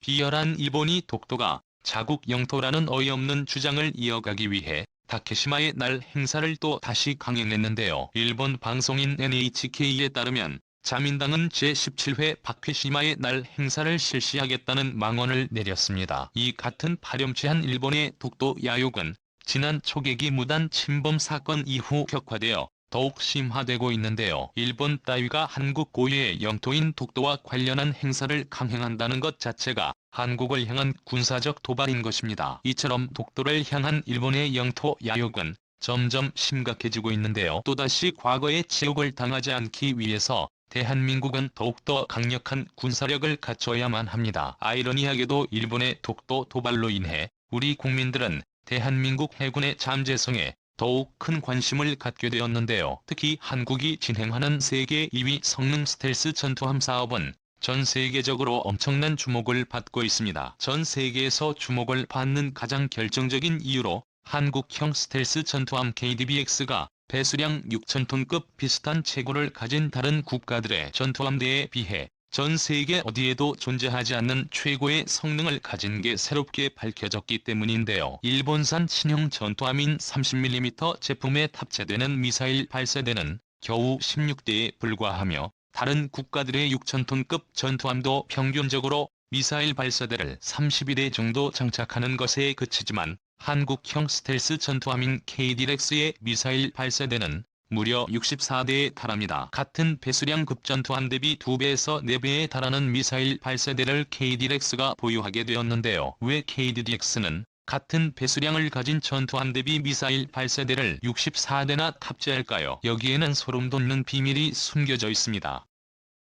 비열한 일본이 독도가 자국 영토라는 어이없는 주장을 이어가기 위해 다케시마의 날 행사를 또 다시 강행했는데요. 일본 방송인 NHK에 따르면 자민당은 제17회 바케시마의 날 행사를 실시하겠다는 망언을 내렸습니다. 이 같은 파렴치한 일본의 독도 야욕은 지난 초계기 무단 침범 사건 이후 격화되어 더욱 심화되고 있는데요. 일본 따위가 한국 고유의 영토인 독도와 관련한 행사를 강행한다는 것 자체가 한국을 향한 군사적 도발인 것입니다. 이처럼 독도를 향한 일본의 영토 야욕은 점점 심각해지고 있는데요. 또다시 과거의 치욕을 당하지 않기 위해서 대한민국은 더욱더 강력한 군사력을 갖춰야만 합니다. 아이러니하게도 일본의 독도 도발로 인해 우리 국민들은 대한민국 해군의 잠재성에 더욱 큰 관심을 갖게 되었는데요. 특히 한국이 진행하는 세계 2위 성능 스텔스 전투함 사업은 전 세계적으로 엄청난 주목을 받고 있습니다. 전 세계에서 주목을 받는 가장 결정적인 이유로 한국형 스텔스 전투함 KDBX가 배수량 6,000톤급 비슷한 체구를 가진 다른 국가들의 전투함대에 비해 전 세계 어디에도 존재하지 않는 최고의 성능을 가진 게 새롭게 밝혀졌기 때문인데요. 일본산 신형 전투함인 30mm 제품에 탑재되는 미사일 발사대는 겨우 16대에 불과하며 다른 국가들의 6,000톤급 전투함도 평균적으로 미사일 발사대를 31대 정도 장착하는 것에 그치지만 한국형 스텔스 전투함인 KD렉스의 미사일 발사대는 무려 64대에 달합니다. 같은 배수량 급전투함 대비 2배에서 4배에 달하는 미사일 발사대를 KD렉스가 보유하게 되었는데요. 왜 KDDX는 같은 배수량을 가진 전투함 대비 미사일 발사대를 64대나 탑재할까요? 여기에는 소름 돋는 비밀이 숨겨져 있습니다.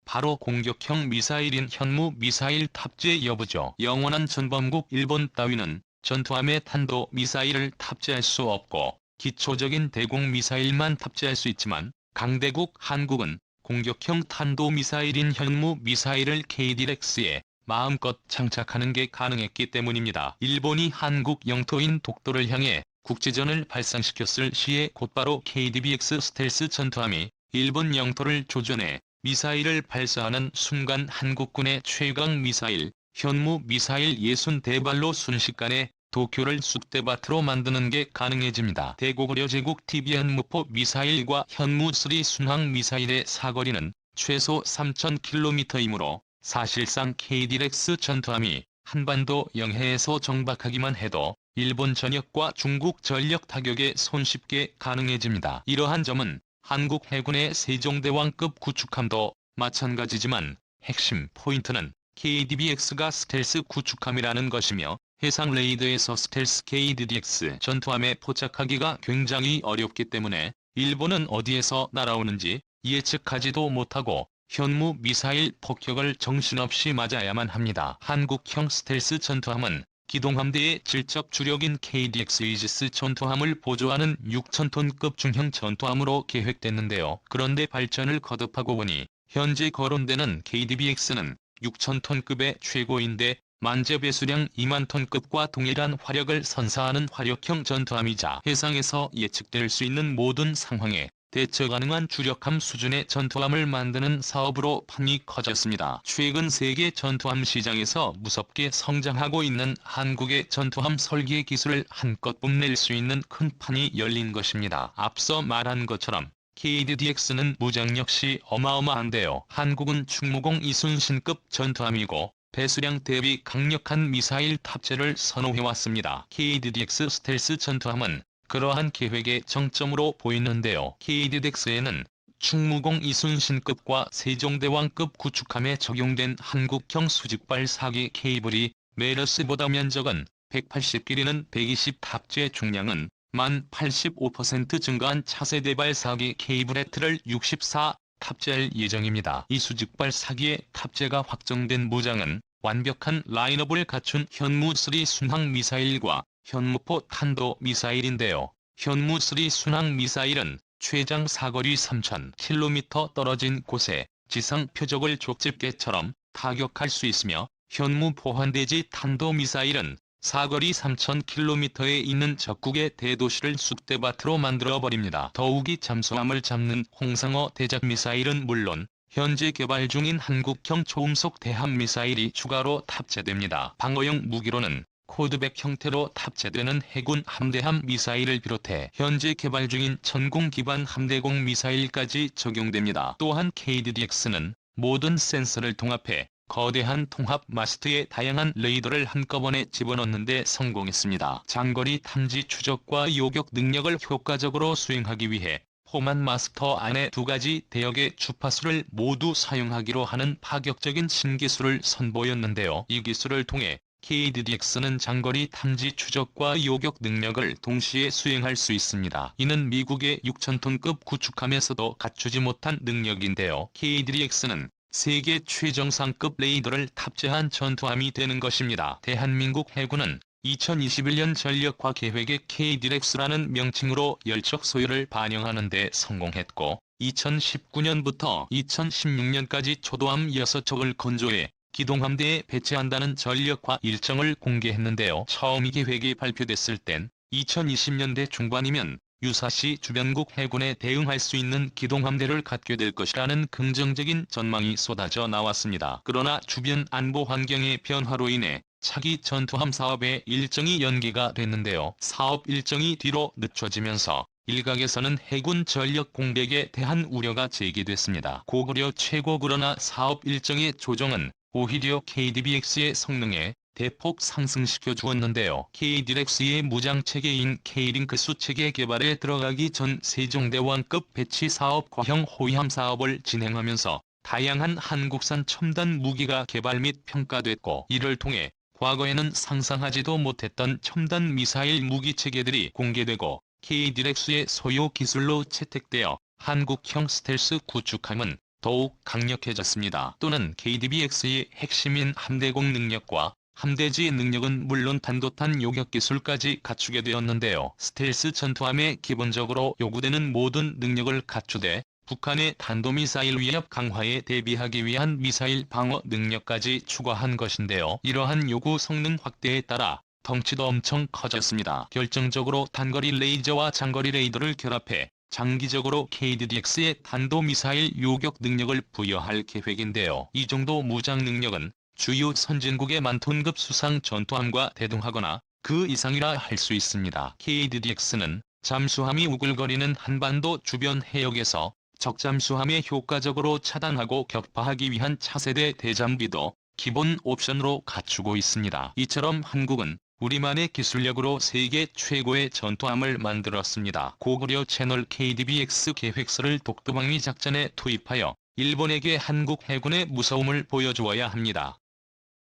바로 공격형 미사일인 현무 미사일 탑재 여부죠. 영원한 전범국 일본 따위는 전투함에 탄도 미사일을 탑재할 수 없고 기초적인 대공 미사일만 탑재할 수 있지만 강대국 한국은 공격형 탄도 미사일인 현무 미사일을 KD렉스에 마음껏 장착하는 게 가능했기 때문입니다. 일본이 한국 영토인 독도를 향해 국지전을 발상시켰을 시에 곧바로 KDBX 스텔스 전투함이 일본 영토를 조준해 미사일을 발사하는 순간 한국군의 최강 미사일 현무 미사일 60대발로 순식간에 도쿄를 쑥대밭으로 만드는 게 가능해집니다. 대고구려 제국 TBN 무포 미사일과 현무3 순항 미사일의 사거리는 최소 3,000km이므로 사실상 KD렉스 전투함이 한반도 영해에서 정박하기만 해도 일본 전역과 중국 전력 타격에 손쉽게 가능해집니다. 이러한 점은 한국 해군의 세종대왕급 구축함도 마찬가지지만 핵심 포인트는 KDBX가 스텔스 구축함이라는 것이며 해상 레이더에서 스텔스 KDDX 전투함에 포착하기가 굉장히 어렵기 때문에 일본은 어디에서 날아오는지 예측하지도 못하고 현무 미사일 폭격을 정신없이 맞아야만 합니다. 한국형 스텔스 전투함은 기동함대의 질적 주력인 KDX 이지스 전투함을 보조하는 6,000톤급 중형 전투함으로 계획됐는데요. 그런데 발전을 거듭하고 보니 현재 거론되는 KDBX는 6,000톤급의 최고인데 만재 배수량 2만 톤급과 동일한 화력을 선사하는 화력형 전투함이자 해상에서 예측될 수 있는 모든 상황에 대처 가능한 주력함 수준의 전투함을 만드는 사업으로 판이 커졌습니다. 최근 세계 전투함 시장에서 무섭게 성장하고 있는 한국의 전투함 설계 기술을 한껏 뽐낼 수 있는 큰 판이 열린 것입니다. 앞서 말한 것처럼 KDDX는 무장 역시 어마어마한데요. 한국은 충무공 이순신급 전투함이고 배수량 대비 강력한 미사일 탑재를 선호해왔습니다. KDDX 스텔스 전투함은 그러한 계획의 정점으로 보이는데요. KDDX에는 충무공 이순신급과 세종대왕급 구축함에 적용된 한국형 수직발 사기 케이블이 메르스보다 면적은 180 길이는 120 탑재 중량은 만 85% 증가한 차세대발 사기 케이블 헤트를 64 탑재할 예정입니다. 이 수직발 사기의 탑재가 확정된 무장은 완벽한 라인업을 갖춘 현무3 순항 미사일과 현무포 탄도 미사일인데요. 현무3 순항 미사일은 최장 사거리 3,000km 떨어진 곳에 지상 표적을 족집게처럼 타격할 수 있으며 현무 포환대지 탄도 미사일은 사거리 3,000km에 있는 적국의 대도시를 쑥대밭으로 만들어버립니다. 더욱이 잠수함을 잡는 홍상어 대작 미사일은 물론 현재 개발 중인 한국형 초음속 대함 미사일이 추가로 탑재됩니다. 방어용 무기로는 코드백 형태로 탑재되는 해군 함대함 미사일을 비롯해 현재 개발 중인 천공 기반 함대공 미사일까지 적용됩니다. 또한 KDDX는 모든 센서를 통합해 거대한 통합 마스트에 다양한 레이더를 한꺼번에 집어넣는 데 성공했습니다. 장거리 탐지 추적과 요격 능력을 효과적으로 수행하기 위해 포만 마스터 안에 두 가지 대역의 주파수를 모두 사용하기로 하는 파격적인 신기술을 선보였는데요. 이 기술을 통해 KDDX는 장거리 탐지 추적과 요격 능력을 동시에 수행할 수 있습니다. 이는 미국의 6,000톤급 구축함에서도 갖추지 못한 능력인데요. KDDX는 세계 최정상급 레이더를 탑재한 전투함이 되는 것입니다. 대한민국 해군은 2021년 전력화 계획의 KDX라는 명칭으로 열척 소유를 반영하는 데 성공했고 2019년부터 2016년까지 초도함 6척을 건조해 기동함대에 배치한다는 전력화 일정을 공개했는데요. 처음 이 계획이 발표됐을 땐 2020년대 중반이면 유사시 주변국 해군에 대응할 수 있는 기동함대를 갖게 될 것이라는 긍정적인 전망이 쏟아져 나왔습니다. 그러나 주변 안보 환경의 변화로 인해 차기 전투함 사업의 일정이 연기가 됐는데요. 사업 일정이 뒤로 늦춰지면서 일각에서는 해군 전력 공백에 대한 우려가 제기됐습니다. 고구려 최고 그러나 사업 일정의 조정은 오히려 KDBX의 성능에 대폭 상승시켜 주었는데요. KDX의 무장체계인 K링크 수체계 개발에 들어가기 전 세종대왕급 배치 사업 과형 호위함 사업을 진행하면서 다양한 한국산 첨단 무기가 개발 및 평가됐고 이를 통해 과거에는 상상하지도 못했던 첨단 미사일 무기 체계들이 공개되고 KDX의 소요 기술로 채택되어 한국형 스텔스 구축함은 더욱 강력해졌습니다. 또는 KDBX의 핵심인 함대공 능력과 함대지 능력은 물론 단도탄 요격 기술까지 갖추게 되었는데요. 스텔스 전투함에 기본적으로 요구되는 모든 능력을 갖추되 북한의 탄도미사일 위협 강화에 대비하기 위한 미사일 방어 능력까지 추가한 것인데요. 이러한 요구 성능 확대에 따라 덩치도 엄청 커졌습니다. 결정적으로 단거리 레이저와 장거리 레이더를 결합해 장기적으로 KDDX의 탄도미사일 요격 능력을 부여할 계획인데요. 이 정도 무장 능력은 주요 선진국의 만톤급 수상 전투함과 대등하거나 그 이상이라 할 수 있습니다. KDDX는 잠수함이 우글거리는 한반도 주변 해역에서 적잠수함에 효과적으로 차단하고 격파하기 위한 차세대 대잠비도 기본 옵션으로 갖추고 있습니다. 이처럼 한국은 우리만의 기술력으로 세계 최고의 전투함을 만들었습니다. 고구려 채널 KDBX 계획서를 독도방위 작전에 투입하여 일본에게 한국 해군의 무서움을 보여주어야 합니다.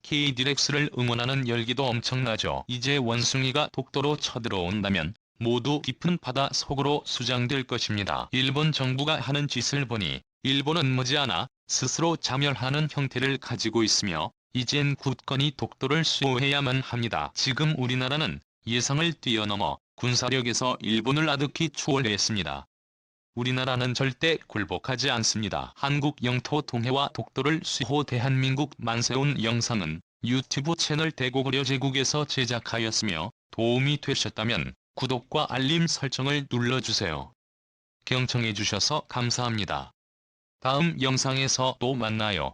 KDX를 응원하는 열기도 엄청나죠. 이제 원숭이가 독도로 쳐들어온다면 모두 깊은 바다 속으로 수장될 것입니다. 일본 정부가 하는 짓을 보니 일본은 머지않아 스스로 자멸하는 형태를 가지고 있으며 이젠 굳건히 독도를 수호해야만 합니다. 지금 우리나라는 예상을 뛰어넘어 군사력에서 일본을 아득히 추월했습니다. 우리나라는 절대 굴복하지 않습니다. 한국 영토 동해와 독도를 수호 대한민국 만세운 영상은 유튜브 채널 대고구려 제국에서 제작하였으며 도움이 되셨다면 구독과 알림 설정을 눌러주세요. 경청해주셔서 감사합니다. 다음 영상에서 또 만나요.